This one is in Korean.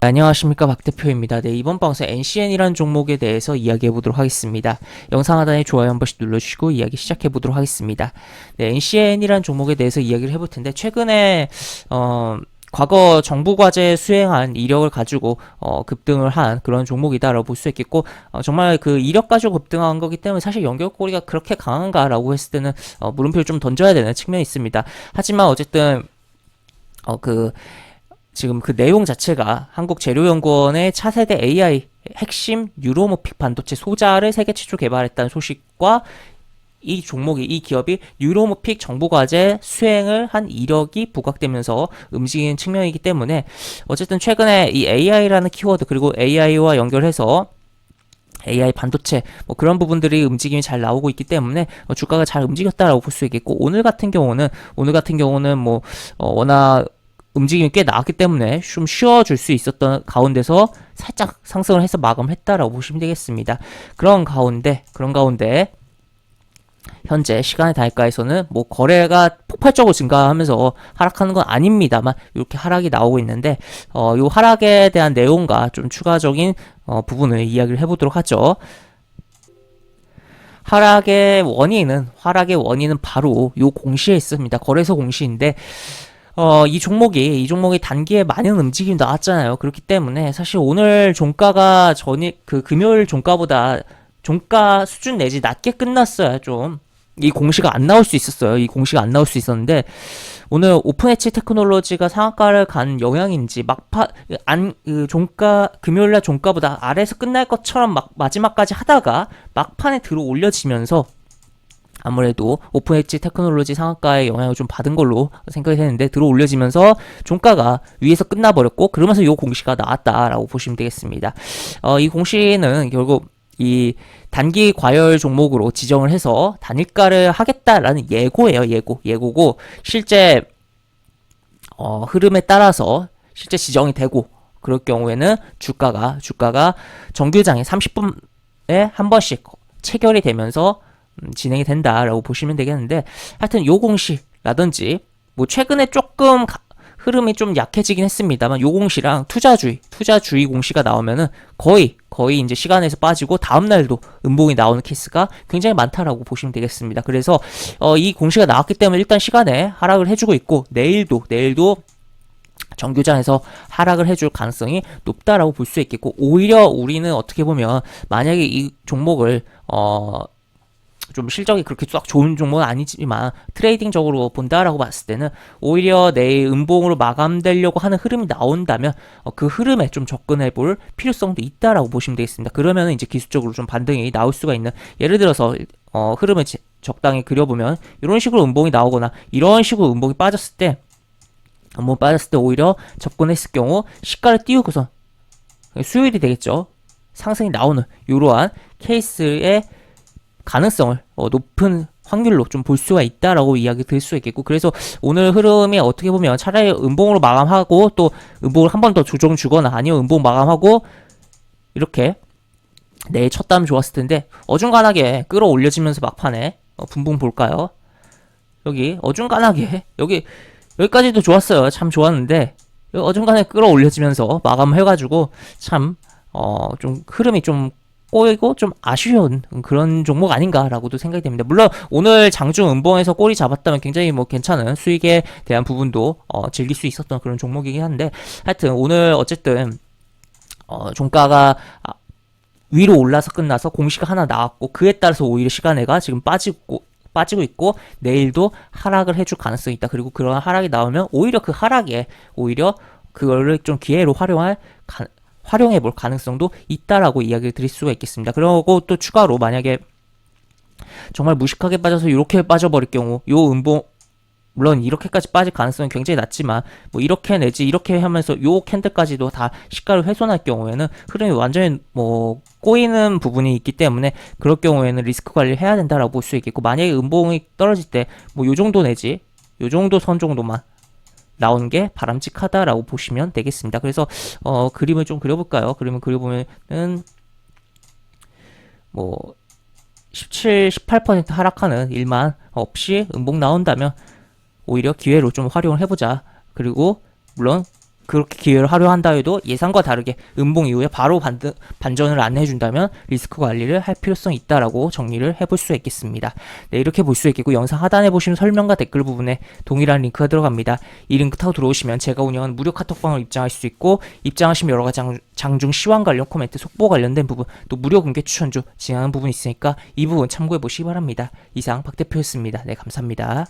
네, 안녕하십니까 박 대표입니다. 네, 이번 방송 NCN이라는 종목에 대해서 이야기해 보도록 하겠습니다. 영상 하단에 좋아요 한 번씩 눌러주시고 이야기 시작해 보도록 하겠습니다. 네, NCN이라는 종목에 대해서 이야기를 해볼 텐데 최근에 어, 과거 정부 과제 수행한 이력을 가지고 어, 급등을 한 그런 종목이다라고 볼 수 있겠고 어, 정말 그 이력 가지고 급등한 거기 때문에 사실 연결고리가 그렇게 강한가라고 했을 때는 어, 물음표를 좀 던져야 되는 측면이 있습니다. 하지만 어쨌든 어, 그 지금 그 내용 자체가 한국재료연구원의 차세대 AI 핵심 뉴로모픽 반도체 소자를 세계 최초 개발했다는 소식과 이 종목이 이 기업이 뉴로모픽 정보과제 수행을 한 이력이 부각되면서 움직이는 측면이기 때문에 어쨌든 최근에 이 AI라는 키워드 그리고 AI와 연결해서 AI 반도체 뭐 그런 부분들이 움직임이 잘 나오고 있기 때문에 어, 주가가 잘 움직였다라고 볼 수 있겠고 오늘 같은 경우는 오늘 같은 경우는 뭐 어, 워낙 움직임이 꽤 나왔기 때문에 좀 쉬어줄 수 있었던 가운데서 살짝 상승을 해서 마감했다라고 보시면 되겠습니다. 그런 가운데 그런 가운데 현재 시간의 단가에서는 뭐 거래가 폭발적으로 증가하면서 하락하는 건 아닙니다만 이렇게 하락이 나오고 있는데 어, 요 하락에 대한 내용과 좀 추가적인 어, 부분을 이야기를 해보도록 하죠. 하락의 원인은 하락의 원인은 바로 요 공시에 있습니다. 거래소 공시인데 어, 이 종목이, 이 종목이 단기에 많은 움직임이 나왔잖아요. 그렇기 때문에 사실 오늘 종가가 전이, 그 금요일 종가보다 종가 수준 내지 낮게 끝났어야 좀, 이 공시가 안 나올 수 있었어요. 이 공시가 안 나올 수 있었는데, 오늘 오픈 엣지 테크놀로지가 상한가를 간 영향인지, 막파, 안, 그 종가, 금요일날 종가보다 아래에서 끝날 것처럼 막, 마지막까지 하다가 막판에 들어 올려지면서, 아무래도 오픈 엣지 테크놀로지 상한가의 영향을 좀 받은 걸로 생각이 되는데 들어 올려지면서 종가가 위에서 끝나버렸고 그러면서 요 공시가 나왔다라고 보시면 되겠습니다. 어, 이 공시는 결국 이 단기 과열 종목으로 지정을 해서 단일가를 하겠다라는 예고예요. 예고. 예고고 실제 어, 흐름에 따라서 실제 지정이 되고 그럴 경우에는 주가가 주가가 정규장에 30분에 한 번씩 체결이 되면서 음, 진행이 된다라고 보시면 되겠는데 하여튼 요 공시라든지 뭐 최근에 조금 가- 흐름이 좀 약해지긴 했습니다만 요 공시랑 투자주의 투자주의 공시가 나오면은 거의 거의 이제 시간에서 빠지고 다음 날도 음봉이 나오는 케이스가 굉장히 많다라고 보시면 되겠습니다. 그래서 어, 이 공시가 나왔기 때문에 일단 시간에 하락을 해주고 있고 내일도 내일도 정규장에서 하락을 해줄 가능성이 높다라고 볼 수 있겠고 오히려 우리는 어떻게 보면 만약에 이 종목을 어 좀 실적이 그렇게 썩 좋은 종목은 아니지만 트레이딩적으로 본다라고 봤을 때는 오히려 내일 음봉으로 마감되려고 하는 흐름이 나온다면 어, 그 흐름에 좀 접근해 볼 필요성도 있다라고 보시면 되겠습니다. 그러면 이제 기술적으로 좀 반등이 나올 수가 있는 예를 들어서 어, 흐름을 제- 적당히 그려보면 이런 식으로 음봉이 나오거나 이런 식으로 음봉이 빠졌을 때 음봉 빠졌을 때 오히려 접근했을 경우 시가를 띄우고서 수율이 되겠죠. 상승이 나오는 이러한 케이스의 가능성을 어, 높은 확률로 좀 볼 수가 있다라고 이야기 드릴 수 있겠고 그래서 오늘 흐름이 어떻게 보면 차라리 음봉으로 마감하고 또 음봉을 한 번 더 조정 주거나 아니면 음봉 마감하고 이렇게 내일 첫 다음 좋았을 텐데 어중간하게 끌어올려지면서 막판에 어, 분봉 볼까요? 여기 어중간하게 여기 여기까지도 좋았어요. 참 좋았는데 어중간하게 끌어올려지면서 마감해가지고 참 어 좀 흐름이 좀 꼬이고 좀 아쉬운 그런 종목 아닌가라고도 생각이 됩니다. 물론 오늘 장중 음봉에서 꼬리 잡았다면 굉장히 뭐 괜찮은 수익에 대한 부분도 어, 즐길 수 있었던 그런 종목이긴 한데 하여튼 오늘 어쨌든 어, 종가가 아, 위로 올라서 끝나서 공시가 하나 나왔고 그에 따라서 오히려 시간애가 지금 빠지고 빠지고 있고 내일도 하락을 해줄 가능성이 있다. 그리고 그런 하락이 나오면 오히려 그 하락에 오히려 그거를 좀 기회로 활용할 가, 활용해 볼 가능성도 있다라고 이야기를 드릴 수가 있겠습니다. 그리고 또 추가로 만약에 정말 무식하게 빠져서 이렇게 빠져버릴 경우 요 음봉 물론 이렇게까지 빠질 가능성은 굉장히 낮지만 뭐 이렇게 내지 이렇게 하면서 요 캔들까지도 다 시가를 훼손할 경우에는 흐름이 완전히 뭐 꼬이는 부분이 있기 때문에 그럴 경우에는 리스크 관리를 해야 된다라고 볼 수 있겠고 만약에 음봉이 떨어질 때 뭐 요 정도 내지 요 정도 선 정도만 나오는 게 바람직하다라고 보시면 되겠습니다. 그래서 어 그림을 좀 그려볼까요? 그림을 그려보면은 뭐 17, 18% 하락하는 일만 없이 음봉 나온다면 오히려 기회로 좀 활용을 해보자. 그리고 물론 그렇게 기회를 활용한다 해도 예상과 다르게 음봉 이후에 바로 반, 반전을 안 해준다면 리스크 관리를 할 필요성이 있다라고 정리를 해볼 수 있겠습니다. 네, 이렇게 볼 수 있겠고 영상 하단에 보시면 설명과 댓글 부분에 동일한 링크가 들어갑니다. 이 링크 타고 들어오시면 제가 운영하는 무료 카톡방을 입장할 수 있고 입장하시면 여러 가지 장, 장중 시황 관련 코멘트, 속보 관련된 부분, 또 무료 공개 추천주 진행하는 부분이 있으니까 이 부분 참고해 보시기 바랍니다. 이상 박 대표였습니다. 네, 감사합니다.